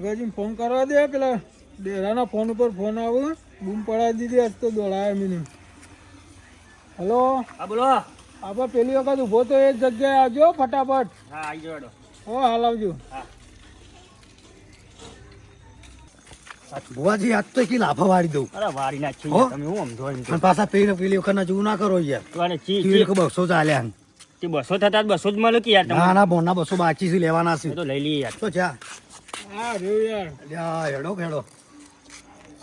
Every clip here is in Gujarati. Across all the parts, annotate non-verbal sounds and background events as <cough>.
ગગાજી ફોન કરવા દે પેલા ડેરાના ફોન ઉપર ફોન આવો બૂમ પડાવી દીધી આજ તો દોડાયા મીને હલો? હા બોલો. આપણે પેલી વખત ઊભો તો એ જગ્યાએ આવજો ફટાફટ. હા આવી જાડો હો હાલ આવજો. ભુવાજી આજ તો કી લાફા વાળી દઉં. અરે વાળી નાખી તમે હું સમજો પણ પાછા પેલી પેલી વખત ના જેવું ના કરો યાર. તું આને ચી ચી બસો ચાલ્યા. તે બસો થતા બસો જ મળે કે યાર ના ના બોના બસો બાકી છે લેવાના છે. તો લઈ લઈએ યાર. તો ચા હા રહ્યું યાર. લ્યા હેડો ખેડો હેડો.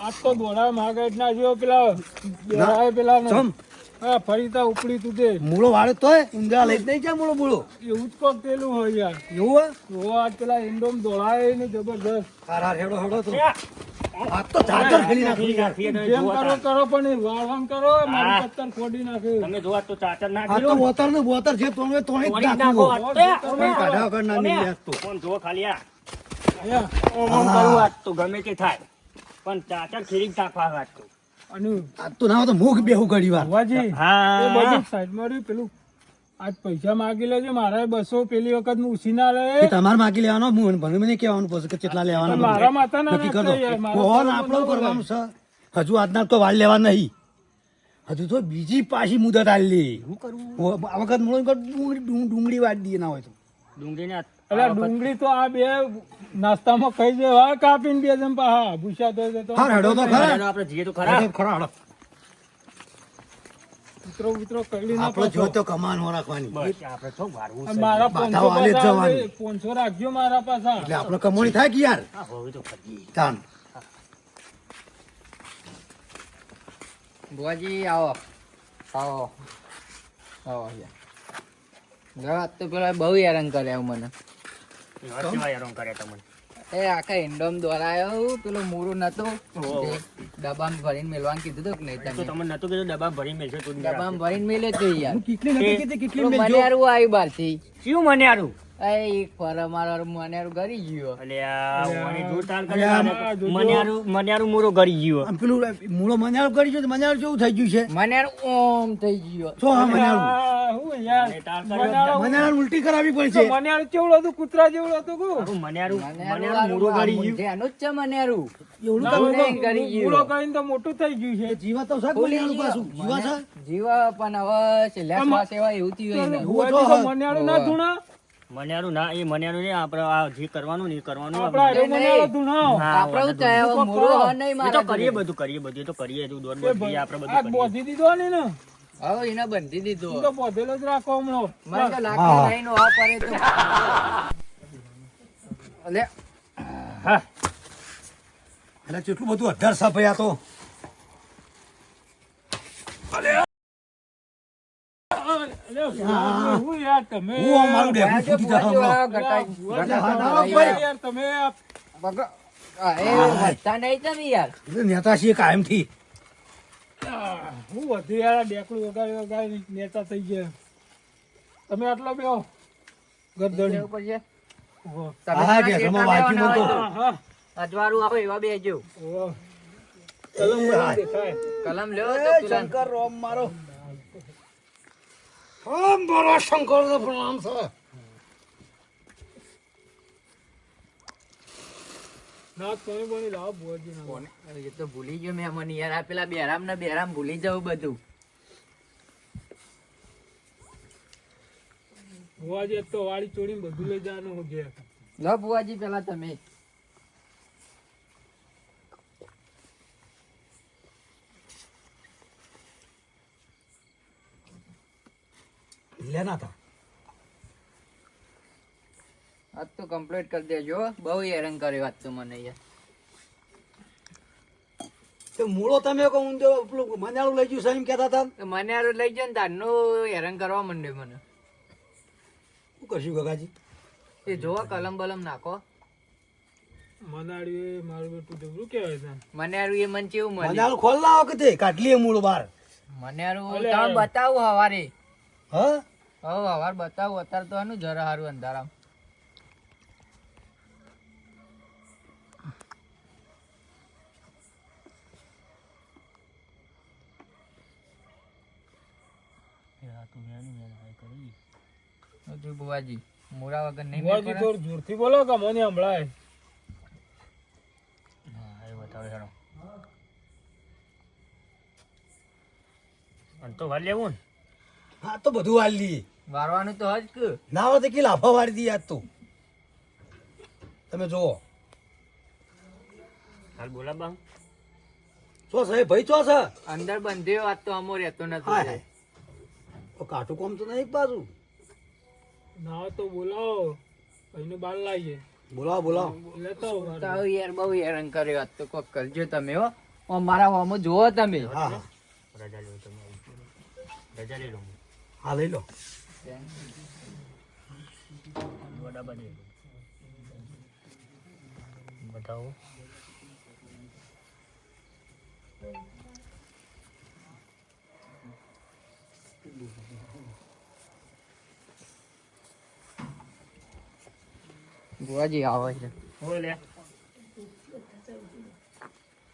આજ તો દોડા માગાટ ના જેવો પેલા ડેરાએ પેલા ને. ચમ. હા ફરી તા ઉપડી તું તે. મૂળો વાળે તોય ઊંધા લઈ જ નહીં જાય મૂળો મૂળો એવું જ કોક પેલું હોય યાર. એવું હોય? જો આજ પેલા ઇન્ડોમ દોડાય ને જબરદસ્ત હાર હાર હેડો હેડો તો. આ તો ચાર્જર ખેલી નાખી. યાર જેમ કરો કરો પણ એ કરો મારું પત્તર ખોડી નાખે. તમે જોવા તો ચાચર ના આ બોતર ને બોતર છે તો જ. નાખો. વગર ના ખાલી આ. ઓમ ઓમ કરવું આજ તો ગમે તે થાય. પણ ચાચર ખેરી જ નાખવા આજ તો. અને આજ તો ના તો મુખ બેહું ઘડી વાર એ બધું સાઈડમાં રહ્યું પેલું આજ પૈસા માગી લેજો મારા બસો પેલી વખત હું ઉછી ના લે તમારે માગી લેવાનો? હું ભલે મને કહેવાનું પછી કે કેટલા લેવાના મારા માતા ના નક્કી કરો. કોણ તો કરવાનું છે. હજુ આજના તો વાળ લેવા નહીં. હજુ તો બીજી પાછી મુદત આલી. કરવું આ વખત મૂળો ડુંગળી ડુંગ- ડુંગળી વાળી દઈએ ના હોય તો. ડુંગળી તો આ બે નાસ્તામાં ખાઈ હા કાપીને બે જમ પાહા ભૂસા તો તો હા હેડો તો ખરા. આપણે જઈએ તો ખરા. ખરા હેડો. ઉતરો ઉતરો કરી આપણે જો તો કમાન હો રાખવાની. આપણે તો વારવું છે. મારા પોનસો વાલે જવાની. આવે, રાખજો મારા પાસે એટલે આપણે કમોણી થાય કે યાર? હવે તો કરીએ. તાન. બુઆજી આવો. આવો. આવો યાર તો પેલા બહુ હેરાન કર્યા મને. એવા હેરાન કર્યા તમને? એ આખા ઇન્ડોમ દોરાયો પેલો મૂરો નતું. ડબ્બામાં ભરીને મેલવાનું કીધું તો કે નહીં તો તમે? તમને નતું કીધું ડબ્બા ભરી મેલશો ડબ્બામાં ભરીને મેલે તો યાર. કેટલી કેટલી. મને આરું આવ્યું બારથી. શું મને આરું એક ફર અમારો ગરી ગયો. છે. આ જોજો. મને આરું મને આરું મૂરો કરી ગયો. આમ પેલું મૂળો મજાળ કરી છે તો કેવું થઈ ગયું છે? મને ઓમ થઈ ગયો. હા ઉલટી પડશે હતું? કૂતરા જેવું હતું કુ? મૂરો ગયું. એનું જ છે એવું ગયું. મૂળો કરીને તો મોટું થઈ ગયું છે. જીવા તો પાછું? જીવા છે? જીવા પણ હવે છેલ્લા શ્વાસ એવા એવું થયું ના ધૂણા? મને ના એ મને નહીં આપણે આ જે કરવાનું નહીં કરવાનું આપણે. તો કરીએ બધું કરીએ બધું એ તો કરીએ એ દોડ આપણે બધું કરીએ. બોધી દીધો ને ને હવે એને બંધી દીધો. તો બોધેલો જ રાખો હમણો. મને તો લાગે નહીં નો આ પરે તો અલે. હા. એટલે કેટલું બધું અઢાર ભાઈ. આ તો. આ નેતા છીએ કાયમથી આ, હું વધી યાર ડેકડું વગાડી વગાડી નેતા થઈ ગયા. તમે આટલો બેહો. ગરદણી ઉપર. ઊભો. હા, વાંચી અજવાળું આવો એવા બેજો. કલમ મને કલમ લેવો તો શંકર રોમ મારો. લાવો ભુવાજી ના એ તો ભૂલી ગયો મેં મને યાર આ પેલા બેરામ ને બેરામ ભૂલી જવું બધું. ભુવાજી તો વાળી ચોડીને બધું લઈ જવાનું લો બુવાજી પેલા તમે. લે ના આજ તો કમ્પ્લીટ કરી દેજો બહુ હેરાન કરી વાત તો મને યાર. તો મૂળો તમે કહો ઊંધો પેલું મજાળું લઈ ગયું સાહેબ કહેતા હતા. તો મને લઈ જાય ને તારનું હેરાન કરવા માંડ્યો મને. શું કરશું ગગાજી? એ જોવા કલમ બલમ નાખો. મનાડ્યું એ મારું બેટું જબરું કહેવાય છે મને હારું એ મન ચેવું મજાળું ખોલ ના વખતે કાઢલી એ મૂળો બાર. મને હારું તમે બતાવું હવારે. હા? હવે હવાર બતાવો અત્યારે તો આનું જરા સારું અંધારામ. જો વગર નહીં બુવાજી જોરથી બોલો કે મને હમળાય એ બતાવે અન તો વાર લેવું ને? હા તો બધું વાળી લઈએ વારવાનું તો હજ કે ના હોય તો કે લાફા વાળી દઈએ આજ તો? તમે જુઓ. હાલ બોલા બા છો છે ભાઈ છો છે? અંદર બંધ્યો વાત તો અમો રહેતો નથી. કાઠું કોમ તો નહીં પાછું ના હોય તો બોલાવો. ભાઈને બાલ લાવીએ. બોલાવો બોલાવો. લેતો તાવ તો યાર બહુ હેરાન કર્યો વાત તો કોક કરજો તમે હો. ઓ મારા વામો જોવો તમે. હા રજા લેવું તમે રજા લઈ હા લઈ લો વડા બની બતાવો બુઆજી આવે છે બોલ લે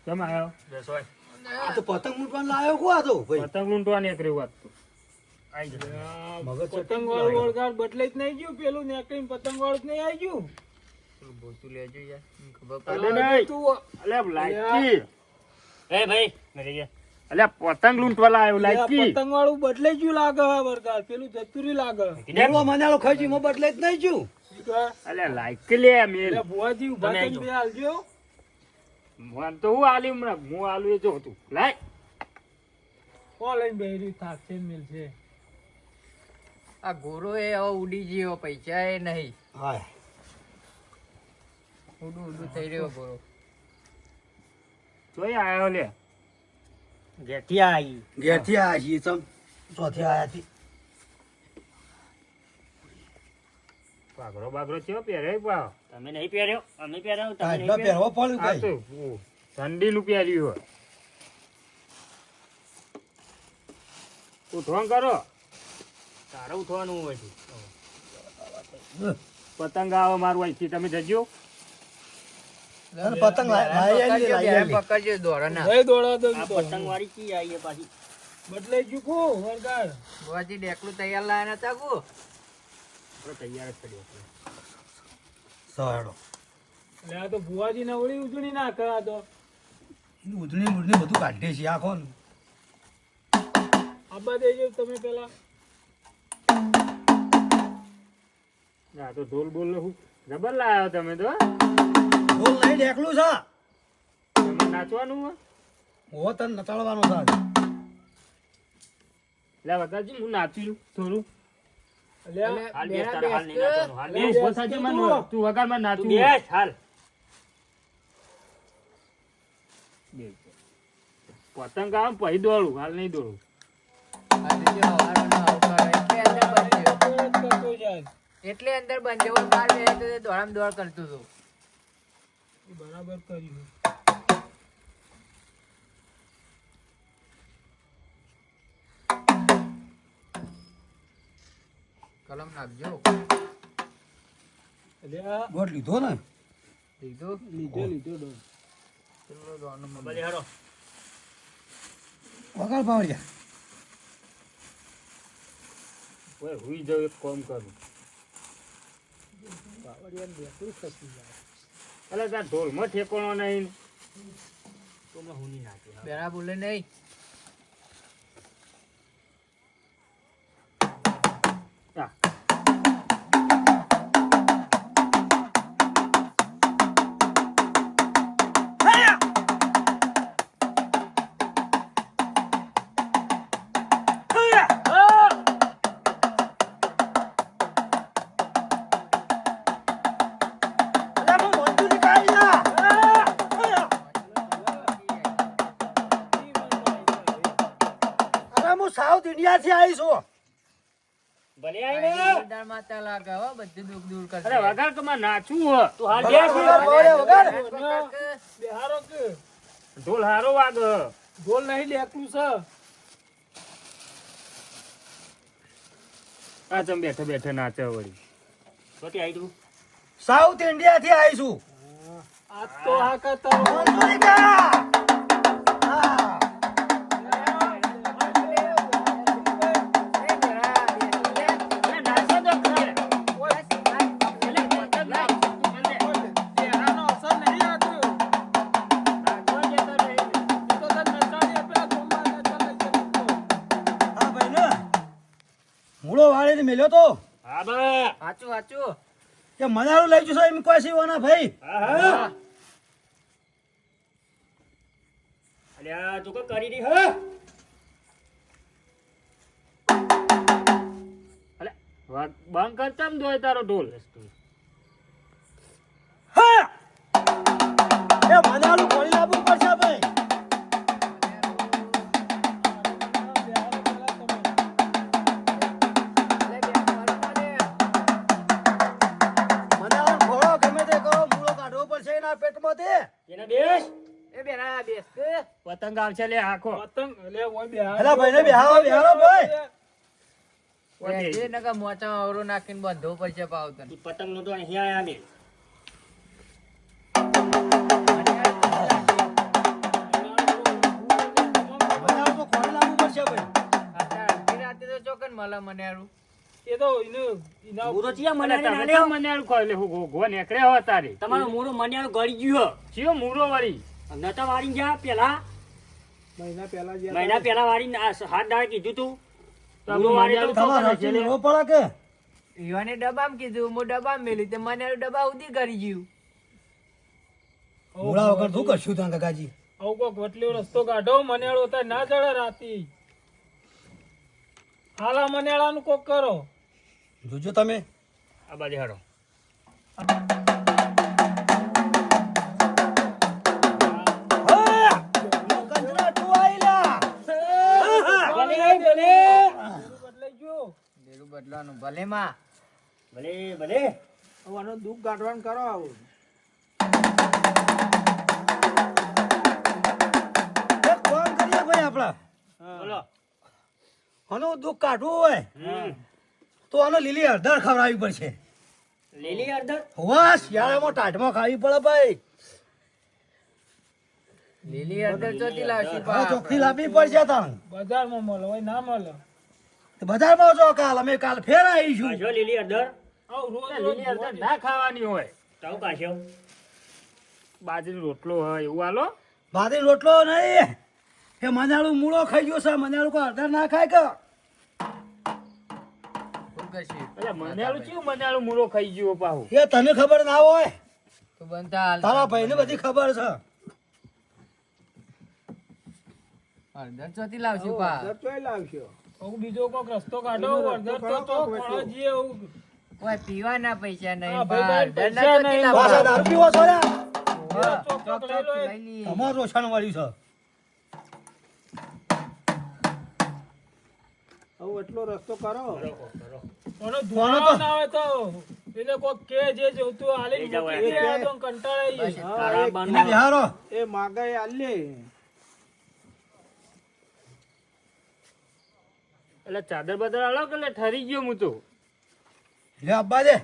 કેમ આવ્યો રસોઈ આ તો પતંગ મૂકવાનું લાવ્યો કો આ તો ભાઈ પતંગ લૂંટવાની એક રહ્યું વાત તો આઈ જશે આ મગજ પતંગ વાળું વળગાડ બદલાઈ જ નહીં ગયું પેલું નેકળીને પતંગ વાળું જ નહીં આવી ગયું. બોતું લેજો યાર ખબર અલે પડે. નહીં. તું અલે લાઈકી એ ભાઈ મેરે ગયા. અલે પતંગ લૂંટવા લાવ્યો લાઈકી પતંગ વાળું બદલાઈ ગયું લાગે વરગાડ પેલું જતુરી લાગે. મને મનાલો ખાઈ મો બદલે જ નહીં છું અલે લાઈકી લે મેલ. ભુવાજી ઊભા થઈને બે આલજો મન તો હું આલી હમણાં હું આલું એ જો તું લાય. કોણ લઈને બેહરી થાકશે મેલ મિલશે આ ગોરો એ હવે ઉડી ગયો પૈસા એ નહીં. હાય. ઉડું ઉડું થઈ રહ્યો ગોરો. જોઈ આયો લે. ઘેરથી આવી ઘેરથી છીએ ચમ. ચોથી આયા થી પાઘડો બાઘડો ચેવો પહેર્યો પાવ તમે નહીં પહેર્યો અમે પહેર્યો આ એટલો પહેરવો પડ્યું આ તો ઠંડી નું પહેર્યું હોય. ઉઠવાનું કરો. તારે ઉઠવાનું હોય છે. પતંગ આવે મારું અહીંથી. તમે જજો. પતંગ પકડજો, દોડા પતંગ વાળી કી આવી પાછી. બદલાઈ ગયું કો વળગાડ બુઆજી ડેકલું તૈયાર લાયા નતા કુ? આપણે તૈયાર જ કર્યો. સવાડો એટલે આ તો ભુવાજી ને ઉજળી ના કરા તો. એની ઉધણી ઉધણી બધું કાઢીએ છીએ આખો ને. આબા દેજો તમે પેલા. આ તો ઢોલ બોલ હું જબર લાવ્યો તમે તો ઢોલ લઈ ઢેકલું છે. તમે નાચવાનું હો તને નચાડવાનું છે લે બતાજી હું નાચી લઉં થોડું. હાલ બે તારા હાલ નહીં નાચવાનું હાલ બેસ. બેસ મને તું. તું વગરમાં નાચું. બેસ હાલ. પતંગ આવે પછી દોડું હાલ નહીં દોડું. એટલે અંદર બંધ બહાર બેઠો જેવો તો દોડામ દોડ કરતો હતો. બરાબર કર્યું. કલમ નાખજો. ગોટ લીધો ને? લીધો? લીધો લીધો મંદિર. હારો. વગાડ પાવડિયા ઓય હુઈ જાઉં એક કામ કરું. બાવળિયાને બેઠું ખસી જાય અલે તાર ઢોલમાં ઠેકોણો નહીં. તો હું નહીં નાચ્યું બેરા બોલે નહીં. બધું દુઃખ દૂર કરશે. અરે વગાડ તો મારે નાચવું હો. તું હાલ વગાડ, બેસ. વગાડ, પાવડિયા, વગાડ. પકડ કે. બેહારો કે. ઢોલ હારો વાગ. ઢોલ નહીં લેકલું છે. આ ચમ બેઠે બેઠે નાચે વળી. તું સાઉથ ઇન્ડિયા થી આવીશું આ તો હા કરતા ખાલી તો? હા બા. સાચું સાચું કે મનાળું લઈ જશો એમ કોઈ શીવાના ભાઈ? હા હા. અલ્યા તું કો કરી દી હ? અલે બંધ કરતા દોય તારો ઢોલ હા. એ મનાળું ખોલી કાઢવો પડશે તે એને બેસ એ બેના બેસ પતંગ આવશે લે આખો પતંગ લે ઓય બેહાડો. બેહાડો, બેહાડો ભાઈ. જે અવરું નાખીને પડશે. પતંગનું તો અહીંયા લાવવું પડશે ભાઈ ચોકન મળે મને. એ તો એનું એના મૂરો ચિયા મને મનાલી તમે નાલ્યો? કેમ મન્યાળું ખોય લે હું ગો- ગો નેકળે હો તારી. તમારો મૂરો મન્યાળો ગળી ગયો ચિયો મૂરો વળી? નતા વાળી ગયા પેલા? મહિના પહેલા મહિના પેલા વાળી હાથ દાડે કીધું તું. કીધું હું ડબ્બામાં મેલી તે મને ઉધી કરી ગયું. મૂળા વગર શું કરશું ત્યાં કાકાજી આવું કોક વટલીઓ રસ્તો કાઢો મનેળો થાય ના ચડે રાતી. હાલા મનેળાનું કોક કરો. જોજો તમે. આ બાજુ હાડો બદલાનું ભલે માં ભલે ભલે આનું દુઃખ કાઢવાનું કરો આવું કરીએ ભાઈ આપણા? બોલો. દુઃખ કાઢવું હોય. તો આનો લીલી અડધર ખવડાવવી પડશે. લીલી અડધર? વાહ શિયાળામાં ટાઢમાં ખાવી પડે ભાઈ. લીલી અડધર ચોથી લાવશી પા ચોખ્ખી લાવવી પડશે તાણ. બજારમાં મળો હોય ના મળો. તો બજારમાં જો કાલ અમે કાલ ફેર આવીશું. જો લીલી અડધર? આવું રોજ રોજ લીલી અડધર ના ખાવાની હોય. તો પાછો બાજરી રોટલો હોય એવું હાલો? બાજરી રોટલો નહીં. એ મનાળું મૂળો ખાઈ ગયો છે. મનાળું કોઈ અડધર ના ખાય કે? કરશી. એટલે મન્યાળું ચિયું? મન્યાળું મૂળો ખાઈ ગયો પાહુ. એ તને ખબર ના હોય? તું બનતા હાલ તારા ભાઈને બધી ખબર છે. હળદર ચોથી લાવશી પા આવું બીજો કોક રસ્તો કાઢો અડધર તો તો ખોળો ઓય પીવાના પૈસા નહીં પા હળદર ચોથી નહીં. પાછા દારૂ પીવો છો. લઈ એટલો રસ્તો કરો. છે કોનો ધુમાડો ના આવે તો એટલે કોક કે જે જોતું જાઓ મૂકી. દે તો કંટાળાઈ બસ, જાય. તારા એને બાનું આલે એટલે ચાદર બદર આલો કે ઠરી ગયો હું તો? લે અબ્બા દે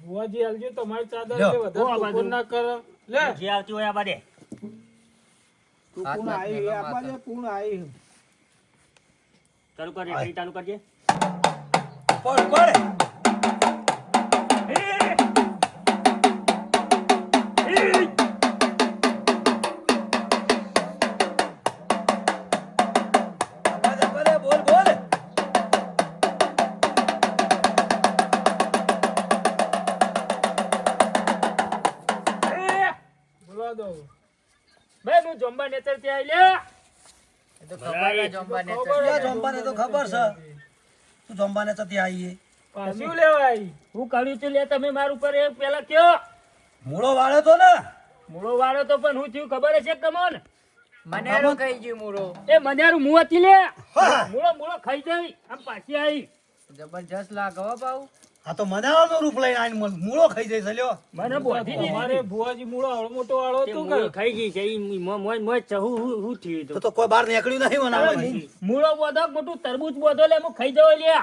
બુવાજી આલજો તમારી ચાદર છે કે વધારે બાજુ. ના કર. લે. જે આવતી હોય આ બાજે. હાથ નાખ મેલો માથે. દે કોણ રેકડી ચાલુ કરજે. પડ ચાલુ બોલ બોલવા દો. બે હું જમવા નેતર ત્યાં લે તો ખબર તો છે. તું જમવાને ચતી આવીએ. શું લેવાય. હું કર્યું તું લે તમે મારું પર એ પેલા કયો. મૂળો વાળ્યો તો ને? મૂળો વાળો તો પણ હું થયું ખબર છે તમને? મને હારું કહી ગયું મૂળો. એ મનેરું મું હતી લે. હા. મૂળો મૂળો ખાઈ જાય આમ પાછી આવી જબરજસ્ત લાગે હો પાઉ આ તો મનાવાનો રૂપ લઈને આવીને મૂળો ખાઈ જાય છે લ્યો મને બોધી મારે ભુવાજી મૂળો આવડો મોટો વાળો તે કે ખાઈ ગઈ છે ઈ મોય મોય ચહુ હું તો? તો કોઈ બહાર નીકળ્યું નહીં મને મૂળો બોધો મોટું તરબૂચ બોધો લે હું ખાઈ જવો લે.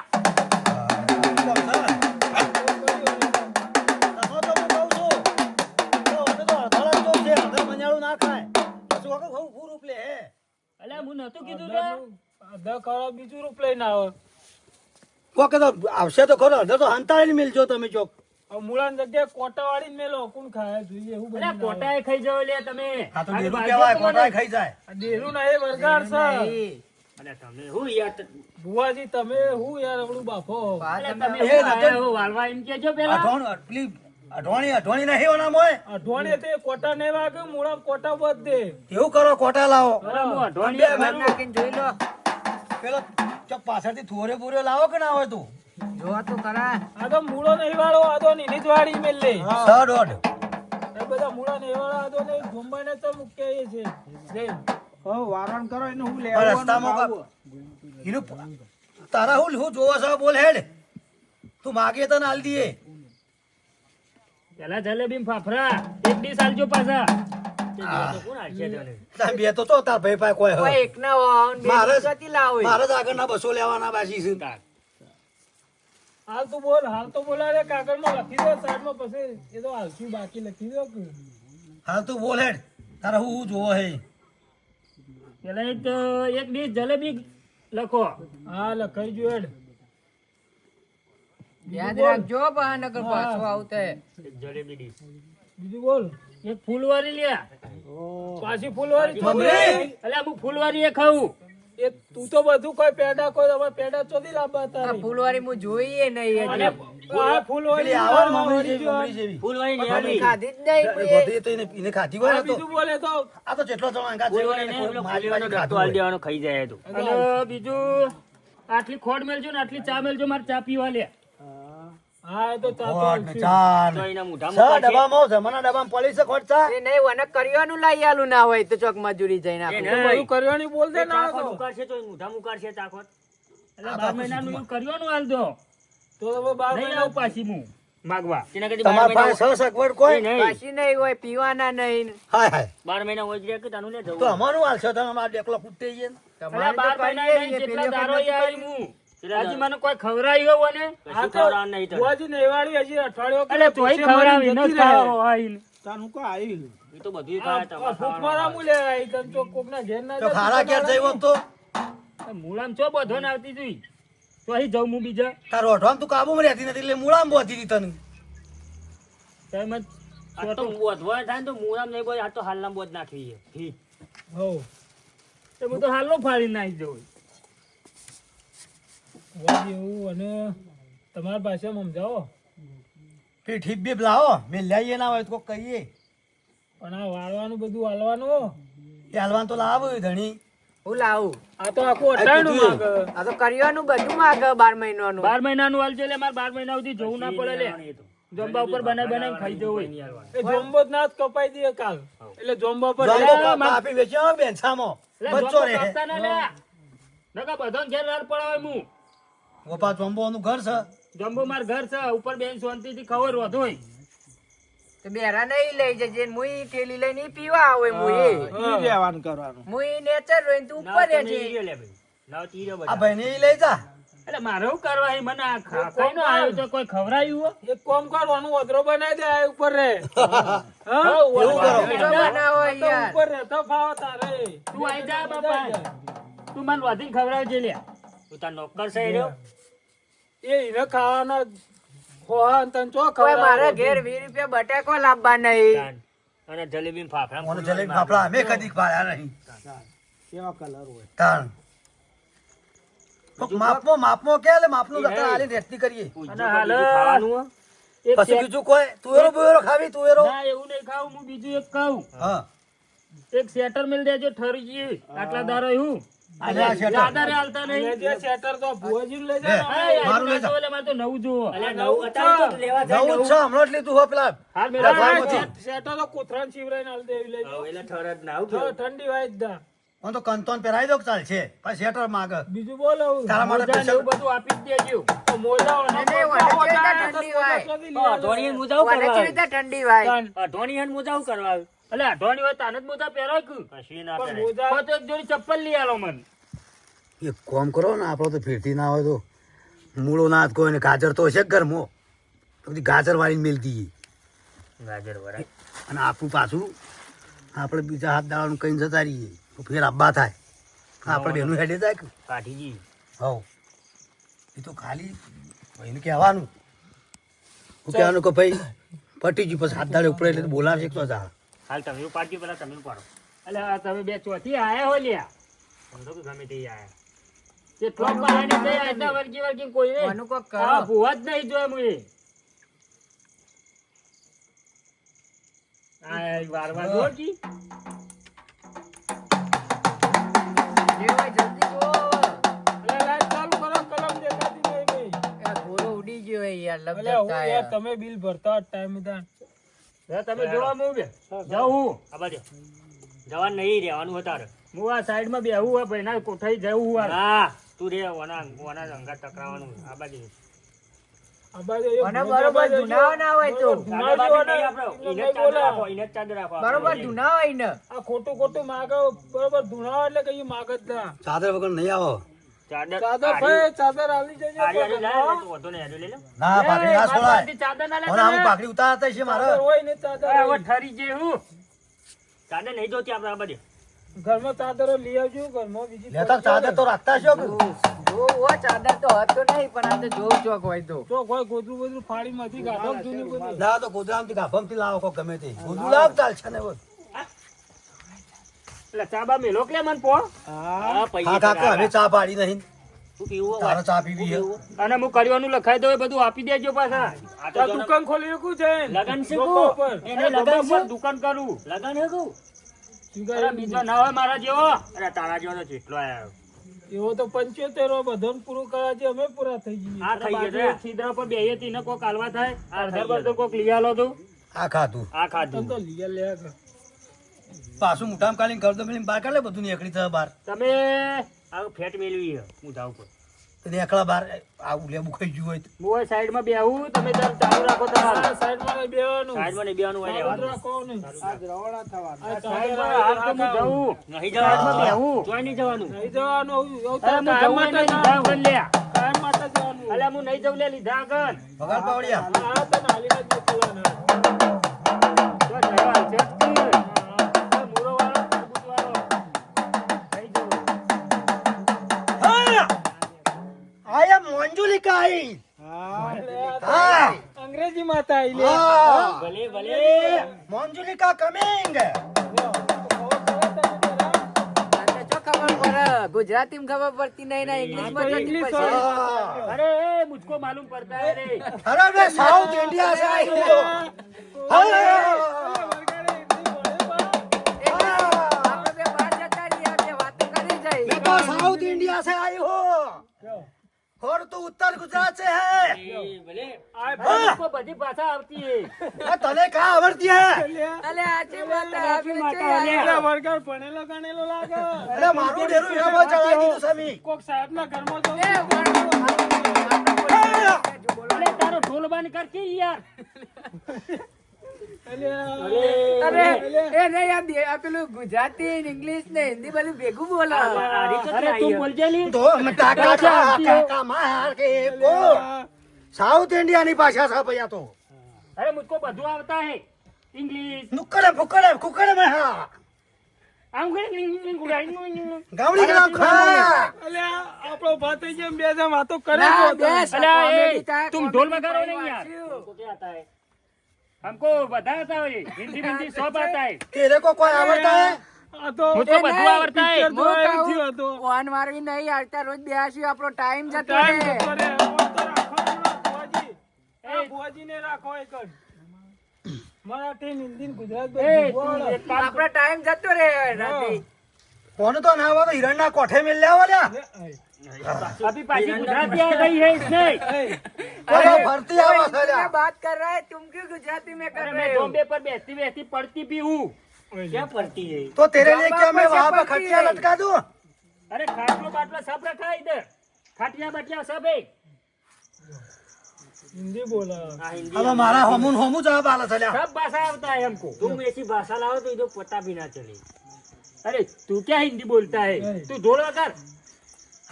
અલે હું નતું કીધું અડધા ખરા બીજું રૂપ લઈને આવે. આવશે તો ખરો તો હંતાળી મિલજો તમે ચોક. મૂળાની જગ્યાએ કોટા વાળી મેલો કોણ ખાય? જોઈએ એવું અલે કોટાએ ખાઈ જવો લે તમે. આ તો આની કહેવાય તમને- ખાઈ જાય. દેરું ના એ વરગાડ છે. નહીં. તમે હું યાર ત- તમે હું યાર આપણું બાફો? તમે તમે હું વાલવા એમ કેજો પેલા અઢોણ પેલી અઢોણી અઢોણી નહીં ઓના મોય અઠવાડિયે તે કોટા નહીં વાગે મૂળા કોટા બધ દે. એવું કરો કોટા લાવો. અઢોણી નાખીને જોઈ લો. પેલો ચોક પાછળથી થોરે પૂરે લાવો કે ના હોય તું? જોવા તો ખરા. આ તો મૂળો નહીં વાળો આ તો નીની જ વાળી મેલ લે દોઢ એ બધા મૂળા નહીં વાળા આ તો ને મુંબઈ તો મૂકે એ છે રે પણ રસ્તામાં એનું તારા હું હું જોવા છો બોલ હેડ. તું માગે તો નાલ દીએ. પેલા જલેબી ફાફરા એક ડીશ આલજો પાછા. તે દિવસે કોણ આલશે તને? તાર બે તો તો તાર ભાઈ પાસે કોઈ કોઈ એક ના વાહન મારે જ- ક્યાંથી લાવે મારે જ આગળના બસો લેવાના બાકી છે હાલ તું બોલ હાલ તો બોલા કાગળમાં લખી દો સાઈડમાં પછી એ તો હાલશું બાકી લખી દો હાલ તું બોલ હેડ. તારે હું હું જોવો હે? પેલા એક એક ડીશ જલેબી લખો. હા લખાઈ જો હેડ. યાદ રાખજો બહાનગર પાછો આવતે. જલેબી ડીશ. બીજું બોલ. એક ફૂલવારી લ્યા પાછી ફૂલવાળી મમ્મી! થોડી. હું ફૂલવારી એ ખાવું એ તું તો બધું કોઈ પેડા કોઈ તમારે પેડા ચોથી લાંબા હતા ફૂલવારી હું જોઈએ નહીં અને આવે મમરી જેવી જેવી. ફૂલવારી નહીં ખાધી જ નહીં બધી તો એને એને ખાધી હોય તો. બીજું બોલે તો. આ તો જેટલો જણો ફૂલવારી મારી આલી. દેવાનો ખાઈ જાય તો. અને બીજું આટલી ખોડ મેલજો ને આટલી ચા મેલજો મારે ચા પીવા લે. હા તો ચાતો ખોટ ને હાલશું. ચાર તો ને. એના મોઢામાં છ પાછી- ડબ્બામાં જમાના ડબ્બામાં પડી છે ખોટ એ નહીં વને કરિયાનું લઈ આલું ના હોય તો ચોક મજૂરી જઈને એ બધું કરવાની બોલ દે ના તો ઉકાળશે તો એ મોઢામાં ઉકાળશે એટલે બાર મહિનાનું એવું કરવાનું હાલ દો તો તમે બાર મહિના પાછી હું માગવા. તેના કરતી બાર તમારા પાસે છ સગવડ કોઈ? નહીં, નહીં. પાછી નહીં હોય પીવાના નહીં. હાય હાય. બાર મહિના હોય જ કે તાનું લે જવું? તો અમારું હાલ છે તમે અમારા ડેકલો ફૂટે છે તમારે બાર મહિના જેટલા દારો આવી હું. હજી મને કોઈ ખવડાવ્યું હોય ને? આ તો નેવાળી હજી અઠવાડિયો એ તો ખાય, તમારે. મુલે આઈ તને તો ઘેર ના તો ખારા તું તો? આ ચો બધો ને આવતી જોઈ તો અહીં જાઉં હું બીજા. તારો અઢવામ તું કાબુમાં રહેતી નથી એટલે મૂળામ બોતી હતી તને. તેમ જ તો બોધવા થાય તો મૂળામાં નહીં આ તો હાલના બોધ નાખવી છે. હી. હોવ. તો હું તો હાલનો ફાડી નાખી દઉં ભુવાજી એવું અને તમારા ભાષામાં સમજાવો ઠીપ બીપ લાવો મેં લઈએ ના હોય તો કહીએ પણ આ વાળવાનું બધું હાલવાનું એ હાલવાનું તો લાવો ધણી હું લાવું આ તો આખું અટાણું માગ આ તો કરિયાનું બધું માગ બાર મહિનાનું બાર મહિનાનું હાલ છે એટલે મારે બાર મહિના સુધી જવું ના પડે લે જોમ્બા ઉપર બનાવી બનાવી ખાઈ જવું હોય એ જોમ્બો જ ના જ કપાઈ દે કાલ. એટલે જોમ્બા પર આપી વેચ્યો હોય સામો બચ્ચો લે. નકા બધાને ઘેર રાર પડાવે હું. ગોપા જમ્બોનું ઘર છે? જમ્બો માર ઘર છે ઉપર બેન શાંતિથી ખબર વધુ તો બેરા નહીં લઈ જજે મુઈ થેલી લઈને પીવા આવે મુઈ. મુઈ નેચર રોઈન તું ઉપર તો રહેજે. લે ભાઈ. તો ઈ આ બધા. ભાઈને લઈ જા. એટલે મારે શું કરવા છે? મને આ ખા- ખાઈને આવ્યો તો કોઈ ખવરાયું હો? એક કોમ કરવાનું ઓદરો બનાવી દે આ ઉપર રે <laughs> હા? એવું કરો. બનાવો યાર. ઉપર રહેતો ફાવો તારે. તું આઈ જા બાપા. તું મને વધીને ખવરાવજે લ્યા. તું તાર નોકર છે રહ્યો? એ એને ખાવાના ખોવા અને ચો કોઈ મારા ઘેર વીસ રૂપિયા બટાકો લાવવા નહીં. અને જલેબી ફાફડા મને જલેબી ફાફડા અમે કદી ખાયા નહીં. તાણ કોક માપમાં માપમાં કે માપનું દત્તર આલીને રેસ્ટી કરીએ. અને હાલ. ખાવાનું એક પછી બીજું કોઈ? તુવેરો બુવેરો ખાવી? તુવેરો? ના એવું નહીં ખાવું. હું બીજું એક ખાઉં. હા. એક સેટર મિલ દેજો ઠરી ગઈ આટલા દારો હું. ને. છે. છે ના ઠંડી વાય હું તો કંતોન પહેરાવી દો ચાલશે પછી શેટર માગ બીજું બોલો. તારા માટે ને એવું બધું આપી જ દેજો. તો હોતા કેવી હતા, ઠંડી વાય. અઢોણી આવે. કરવા. અઢોણી હન મોજાઓ કરવા એટલે અઢોણી હોય તાને જ મોજા પહેરાય કે? કશી ના પણ પહેરાય. મોજા તો એક જોડી ચપ્પલ લઈ આલો મન. એક કોમ કરો ને આપણો તો ફેરતી ના હોય તો. મૂળો ના જ કોઈ ને ગાજર તો હશે જ ઘરમાં. બધી ગાજર વાળીને મેલતી ગાજર વરાય. અને આપણું પાછું આપણે બીજા હાથ દાવાનું કઈ જતા રહીએ. તો ફેર અબ્બા થાય. આપણે બેનું હેડે જાય કે? કાઠીજી હવ. એ તો ખાલી ભાઈને કહેવાનું. હું કહેવાનું કે ભાઈ પટી ગયું પછી હાથ દાડે ઉપડે એટલે બોલાવશે તો જા. હાલ તમે પાડજો પેલા તમે પાડો એટલે તમે બે ચોથી આયા હો લ્યા કે ગમે તે આયા કેટલો પાણી. કોક કરો ભૂવા જ નહીં જોયા મુએ. આ. જે. તમે બિલ ભરતા ટાઈમ તમે જોવા મૂવ બે. જાઉં હું. આ બાજુ. જવાનું નહીં રહેવાનું વધારે હું આ સાઈડમાં બેહું હોય ભાઈ ના કોઠાઈ જવું હોય. હા તું રે ઓના ઓના અંગા ટકરાવાનું આ બાજુ આ બરોબર ધુનાવ ના હોય તો. ધુનાવ ચાદર રાખો. બરોબર આ ખોટું ખોટું માગો બરોબર ધુણાવો એટલે કઈ માગ જ ના ચાદર વગર નહીં આવો ચાદર ચાદર ભાઈ જજો લઈ લે. ના પાઘડી ના છોડાય. ચાદર ના લે અને આમ ઉતારતા છે મારે. હોય ને ચાદર હવે ઠરી જે હું. ચાદર નહીં જોતી આપણે આ ઘરમાં ચાદરો લઈ આવજો ઘરમાં બીજી લેતા ચાદર તો રાખતા છો ઓ ચાદર તો હતો નહીં પણ આ તો જોઉં ચોક હોય તો. ચોક હોય ગોદરું બોદરું ફાડી માંથી કાઢો જૂની ગોદરું ના તો ગોદરા ગાભમથી લાવો ગમે તે. ગોદરું લાવ ચાલશે ને હવે. એટલે ચા બા મેલો કે મને પો? હા. હા, પૈયે હા કાકા અમે ચા પાડી નહીં. શું પીવું હોય? તારે ચા પીવી. અને હું કરવાનું લખાઈ દઉં બધું આપી દેજો પાછા. આ આ દુકાન ખોલી શકું છે. લગન છે એને લગન પર દુકાન કરું. લગન હે કહું શું અરે કહે? બીજો ના હોય મારા જેવો. અરે તારા જેવો તો જેટલો આયો એવો તો પંચોતેર બધન પૂરું કરવા છે અમે પૂરા થઈ જઈએ. આ થઈ ગયા છે. છિદ્ર પર બેહીએ તીને કોક હાલવા થાય. અડધા તો કોક લીયા લો તું. આ ખાધું. આ ખાધું. તો લીયા લે કર. પાછું મુઠામ કાઢીને ઘર તો મેલીને બહાર કાઢે બધું નીકળી થયા બહાર તમે આ ફેટ મેળવી મુઠા ઉપર તને એકલા બહાર આવું લેબુ ખાઈ ગયું હોય તો. હું હવે સાઈડમાં બેહું તમે તાર ચાલુ રાખો તમારું સાઈડમાં નહીં બેહવાનું. સાઈડમાં નહીં બેહવાનું હોય લેવાનું. રાખો ને. આ સાઈડમાં સાઈડમાં હાલ તો હું જવું નહીં જવાનું બેહું જોઈ નહીં જવાનું નહીં જવાનું. આવું- તો હું કાયમ માટે નહીં, લીધા જવાનું. લે કાયમ માટે જવાનું. અલ્યા હું નહીં જવું લે લીધા આગળ પગાર પાવડિયા હા, તને હાલીને જ મોકલવાના. તો જવા છે કાઈ હા અંગ્રેજી માં હતા ઇલે ભલે ભલે મંજુલિકા કમિંગ गुजराती में खबर पड़ती नहीं ना इंग्लिश में इंग्लिश अरे मुझको मालूम पड़ता है अरे मैं साउथ इंडिया से आई हूँ साउथ इंडिया से आई हूँ હોર તો ઉત્તર ગુજરાત છે હે. આ કો બધી ભાષા આવતી હે. તને કા આવડતી હે? અલે આજી વાત આવી છે. અલે વર્ગર ભણેલો ગણેલો લાગે. અલે મારું ડેરું એમાં ચડાઈ દીધું સમી કોક સાહેબ ના ઘરમાં તો એ તારો ઢોલ બંધ કર કે યાર? અરે સાઉથ ઇન્ડિયા ભાષા છે ભૈયા તો. અરે મુજકો બધું આવતા હે. ઇંગ્લિશ. નુકડે ફુકડે કુકડે મે હા. આમ ગામડી ગ્રામ ખા અલ્યા આપણો ભાત જેમ બે જમ વાતો કરે તો. અલ્યા તું ઢોલ વગાડો નહીં યાર. કોકે આતા હે हमको क्या आता है हमको बता आता है हिंदी हिंदी सब आता है तेरे को कोई आवड़ता है આ તો मुझको એ બધું નહીં, આવડતા હે picture હું જોવા કહું, થયો હતો. ફોન મારી નહીં આવતા રોજ બેસ્યું આપણો ટાઈમ જતો ટાઈમ રહે. જતો રહે. હવે તો રાખવાનું ના, બુઆજી. આ બુઆજીને રાખો એક જ. મરાઠી ને હિન્દી ને ગુજરાત ए, બધું तू બોલો. एक काम આપણો ટાઈમ જતો રહે રાતે. कौन तो ना हुआ तो हिरण ना कोठे मिल लिया वाला कर। अभी पार्टी गुजराती आ गई है इसने। अरे भर्ती आवाज़ बात कर रहा है तुम क्यों गुजराती में कर रहे हो? मैं पर बेहती बेहती पढ़ती भी हूँ। क्या पढ़ती है? तो तेरे लिए क्या मैं वहाँ पर खटिया लटका दूँ? अरे खाटलो बाटलो सब रखा है इधर। खटिया बाटिया सब है। हिंदी बोला। हाँ, अब हमारा हमून हमू जवाब आला चला। सब भाषा आता है हमको तुम ऐसी भाषा लाओ तो इधर पता भी ना चले। अरे तू क्या हिंदी बोलता है? तू जोड़ कर।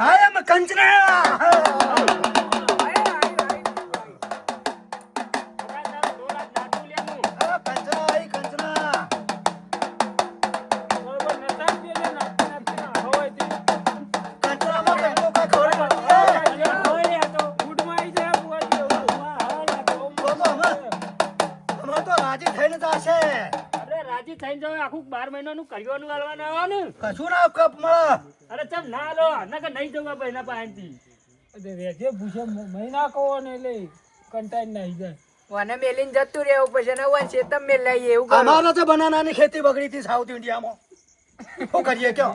I am a conjurer. રાજી થઈને જાવ આખું બાર મહિનાનું કર્યું આવવાનું કશું ના કપ મળે ચમ ના લો નકર નહીં જવા ભાઈના પાસેથી અરે રેજે ભૂસે મહિના કહો ને એટલે કંટાઈ નાઈ જાય. વને મેલીન જતું રહેવું પછી ને ઓન શેતમ મેલાઈએ એવું કરો. અમારે તો બનાનાની ખેતી બગડી હતી સાઉથ ઇન્ડિયામાં શું કરીએ કયો?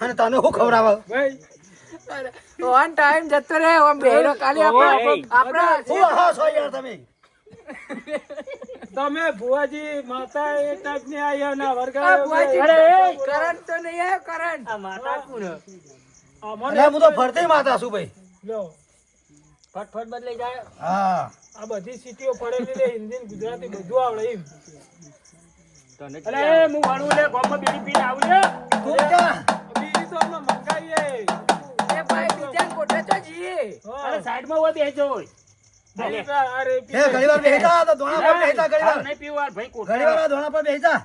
અને તને શું ખવડાવે? ભાઈ. ઓન ટાઈમ જતો રહે ઓમ બેરો કાલે આપણે આપણા શું હા છો યાર તમે? તમે ભુવાજી માતા એ ટાઈપની આયા ના વર્ગા ભુવાજી, અરે, એ, કરંટ તો નહીં આવ્યો કરંટ. આ માતા કોણ અરે હું તો ફરતી માતા છું ભાઈ. લો ફટફટ બદલાઈ જાય. હા. આ બધી સિટીઓ પડેલી રે હિન્દી ને ગુજરાતી બધું આવડે એમ. અરે હું વાળું લે ગોમ બીડી પીને આવું ક્યાં? બીજી તો અમે મંગાવીએ એ ભાઈ બીજા કોઠે તો જઈએ. અરે સાઈડમાં હોય બેજો હોય. અરે અરે એ ઘણી વાર બેસતા તો ધોણા પર બેસતા ઘણી વાર નહીં પીવું આ ભાઈ કોઠા. વાર આ ધોણા પર બેસતા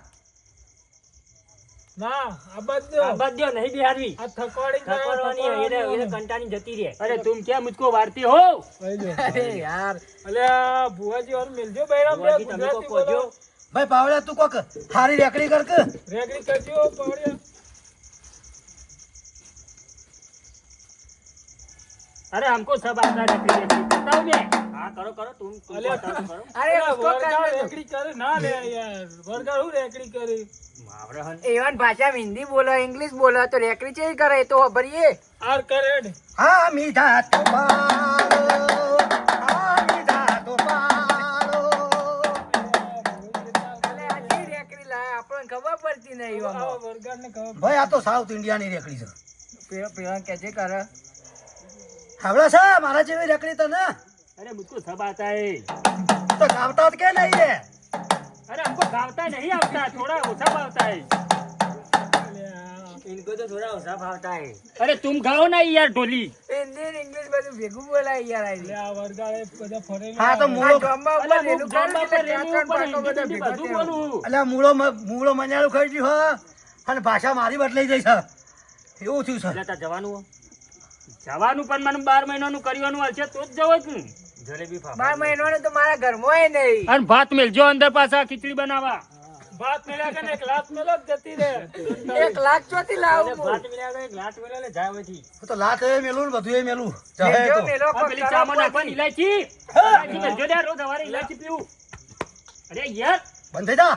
ના આ બધું આ બાદ દ્યો, નહીં બિહારવી. આ થકવાડી જાય, એને એને કંટાળી જતી રહે. અરે તુમ ક્યાં મુझको વારતી હો? અરે યાર. અલ્યા ભુવાજી વાળું મેલજો બૈરામ રે, ગુજરાતી કોક કહો છો? બોલો. ભાઈ પાવડા તું કોક હારી રેકડી કર કે રેગડી કરજો પાવડિયા. अरे हमको सब आता है रेकड़ी रेकड़ी करता हूँ मैं हाँ करो करो तुम तुम अरे, बताओ तो करो અરે અલ્યા, ઉસકો વરગાડ કરને દો. રેગડી કરે ના લે યાર વરગાડ હું રેગડી કરી मुहावरा हन એવન ભાષા હિન્દી બોલો ઇંગ્લિશ બોલો તો રેકડી છે કરે એ તો ખબરીએ આર કરેડ હા મીઠા તો પાડો હા મીઠા તો પાડો અલે આજી રેકડી લાય આપણને ખબર પડતી નહીં આવા આમાં. વરગાડને ખબર ભાઈ આ તો સાઉથ ઇન્ડિયાની રેકડી છે પેલો પેલો કે છે કરે હાવડા છે મારા જેવી રેકડી તને अरे मुझको सब आता है તો ગાવતા જ કે નહીં રે अरे हमको गावता नहीं आता थोड़ा ओछा आवता है અલ્યા, इनको तो थोड़ा ओछा आवता है अरे तुम गाओ ना यार ढोली હિન્દી ને ઇંગ્લિશ બધું ભેગું બોલાય યાર આ અલ્યા, આ વરગાડે બધા ફરેલા હા તો આવે. મૂળો જોમ્બા ઉપર અરે રેલું હું ગામમાં કરું પર એટલે રેલી ચાર ઉપર ત્રણ પાકો હિન્દી બધા હિન્દી બધું ભેગા થયા. બોલું એટલે મૂળો મ- મૂળો મજાનું ખાઈ ગયું હે અને ભાષા મારી બદલાઈ જઈ છે એવું થયું છે એટલે તાર જવાનું હો? જવાનું પણ મને બાર મહિનાનું કરવાનું હશે તો જ જવો છું. જલેબી બાર મહિનાનું તો મારા ઘરમાં નહીં. અને ભાત મેલજો અંદર પાછા ખીચડી બનાવવા. ભાત મેલ્યા કે એક લાત મેલો જતી રે એક લાખ ચોથી લાવું ભાત મેલ્યા એક લાટ મેલે ને જાય હોયથી. તો લાત એ મેલું ને બધું એ મેલું. જાહે તો. મેલો પેલી ખરાબ ચામાં હોય. ઇલાયચી ઇલાયચી મેલજો ને, રોજ સવારે ઇલાયચી પીવું. અરે યાર. બંધ થઈ જા.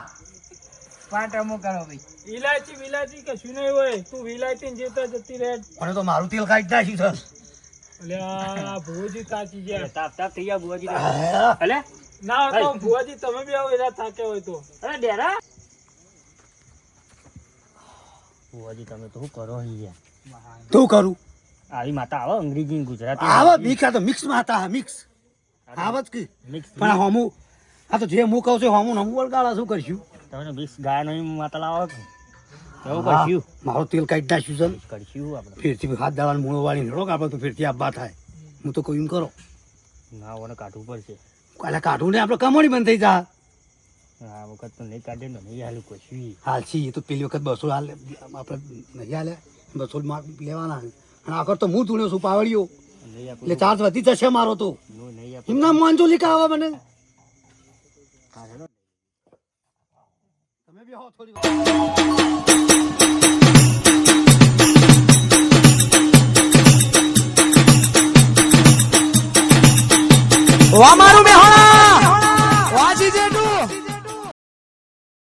પાટમો કરો ભાઈ વિલાયચી વિલાયચી કશું નહીં હોય. તું વિલાયતી જેતા જતી રહે. મને તો મારું તેલ ખાઈ જ છે. અલ્યા ભુવાજી તાચી ગયા. તાપ તાપ થઈ ગયા બુઆજી તો. ના તો ભુવાજી તમે બી આવો એના થાકે હોય તો. અરે ડેરા? બુઆજી તમે તો શું કરો અહીંયા? તું કરું? આવી માતા આવો અંગ્રેજી ને ગુજરાતી. આવો મિક્સ તો મિક્સ માતા મિક્સ. આવત કે. પણ હમું આ તો જે હું કહું છું હોમું હમું વળગાળા શું કરશું? તમે બીસ ગાયનો માતા લાવો છો. કેવું હા, કરશું? મારું તેલ કાઢી નાખ્યું છે. કરશું આપણે. ફેરથી હાથ દાવાનું મૂળો વાળી હેડો આપણે તો ફેરથી આબા થાય. હું તો કહ્યું કરો. ના ઓને કાઢવું પડશે. કાલે કાઢવું ને આપણે કમાણી બંધ થઈ જા. આ વખત તો નહીં કાઢે ને નહીં હાલ કશું હાલ એ તો પેલી વખત બસો હાલ આપણે નહીં હાલે. બસો માં લેવાના અને આગળ તો હું ધૂણ્યો છું પાવડીઓ એટલે ચાર્જ વધી જશે મારો તો. એમના માનજો લીકા આવે મને. તમે બી આવો થોડી વાર. અમારું મેહોણા